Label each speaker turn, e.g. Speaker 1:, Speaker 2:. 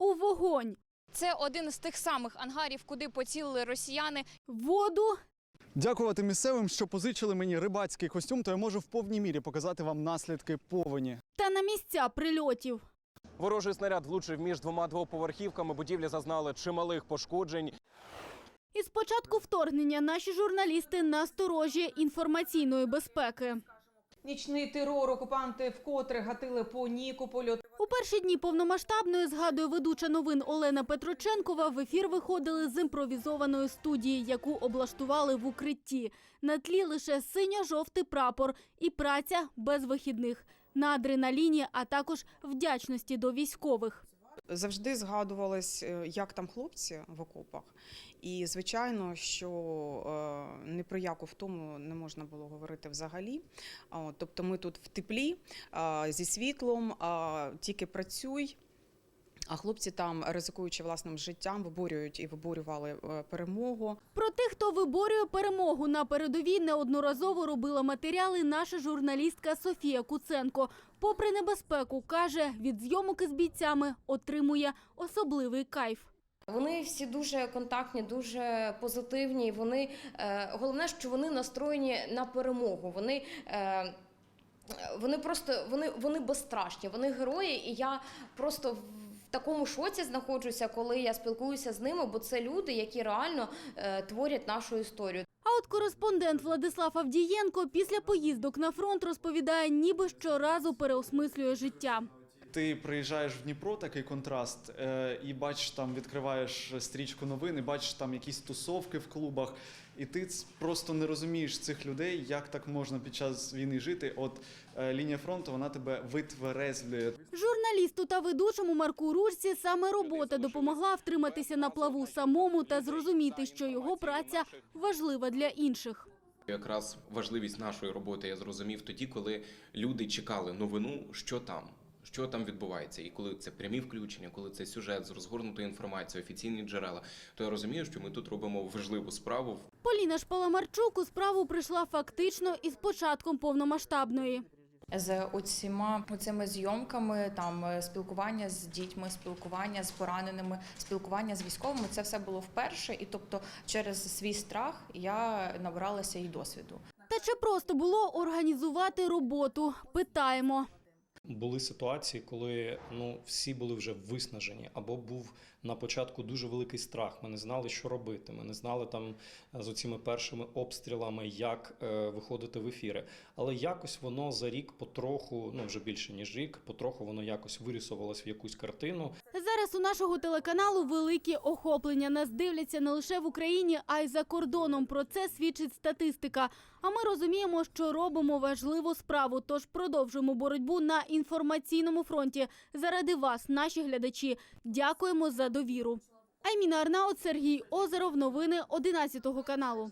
Speaker 1: у вогонь,
Speaker 2: Це один з тих самих ангарів, куди поцілили росіяни.
Speaker 1: воду
Speaker 3: Дякувати місцевим, що позичили мені рибацький костюм, то я можу в повній мірі показати вам наслідки повені.
Speaker 1: та на місця прильотів.
Speaker 4: Ворожий снаряд влучив між двома двоповерхівками. Будівлі зазнали чималих пошкоджень.
Speaker 1: Із початку вторгнення наші журналісти насторожі інформаційної безпеки.
Speaker 5: Нічний терор окупанти вкотре гатили по Нікополю.
Speaker 1: У перші дні повномасштабної, згадує ведуча новин Олена Петроченкова, в ефір виходили з імпровізованої студії, яку облаштували в укритті. На тлі лише синьо-жовтий прапор і праця без вихідних. На адреналіні, а також вдячності до військових.
Speaker 6: Завжди згадувалось, е, як там хлопці в окопах. І звичайно, що е, ні про яку втому не можна було говорити взагалі. Тобто ми тут в теплі, зі світлом, тільки працюй. А хлопці там, ризикуючи власним життям, виборюють і виборювали е, перемогу.
Speaker 1: Про тих, хто виборює перемогу на передовій, неодноразово робила матеріали наша журналістка Софія Куценко. Попри небезпеку, каже, від зйомок із бійцями отримує особливий кайф.
Speaker 7: Вони всі дуже контактні, дуже позитивні. Вони е, головне, що вони настроєні на перемогу. Вони е, вони просто вони, вони безстрашні, вони герої, і я просто в такому шоці знаходжуся, коли я спілкуюся з ними, бо це люди, які реально е, творять нашу історію.
Speaker 1: А от кореспондент Владислав Авдієнко після поїздок на фронт розповідає, ніби щоразу переосмислює життя.
Speaker 3: Ти приїжджаєш в Дніпро, такий контраст, е, і бачиш там, відкриваєш стрічку новин, і бачиш там якісь тусовки в клубах, і ти просто не розумієш цих людей, як так можна під час війни жити. От е, лінія фронту вона тебе витверезлює.
Speaker 1: Журналісту та ведучому Марку Ружці саме робота допомогла втриматися на плаву самому та зрозуміти, що його праця важлива для інших.
Speaker 8: Якраз важливість нашої роботи я зрозумів тоді, коли люди чекали новину, що там. Що там відбувається, і коли це прямі включення, коли це сюжет з розгорнутою інформацією, офіційні джерела, то я розумію, що ми тут робимо важливу справу
Speaker 1: Поліна Шпаламарчук у справу прийшла фактично із початком повномасштабної.
Speaker 9: з оціма оцими зйомками, там е, спілкування з дітьми, спілкування з пораненими, спілкування з військовими. Це все було вперше, і тобто через свій страх я набралася і досвіду.
Speaker 1: Та чи просто було організувати роботу? Питаємо.
Speaker 10: Були ситуації, коли ну всі були вже виснажені, або був на початку дуже великий страх. Ми не знали, що робити. Ми не знали там е, з оціми першими обстрілами, як е, виходити в ефіри. Але якось воно за рік потроху, ну вже більше ніж рік, потроху воно якось вирісувалось в якусь картину.
Speaker 1: Зараз у нашого телеканалу великі охоплення. Нас дивляться не лише в Україні, а й за кордоном. Про це свідчить статистика. А ми розуміємо, що робимо важливу справу. Тож продовжуємо боротьбу на інформаційному фронті. Заради вас, наші глядачі. Дякуємо за довіру. Айміна Арнаут, Сергій Озеров. Новини 11 каналу.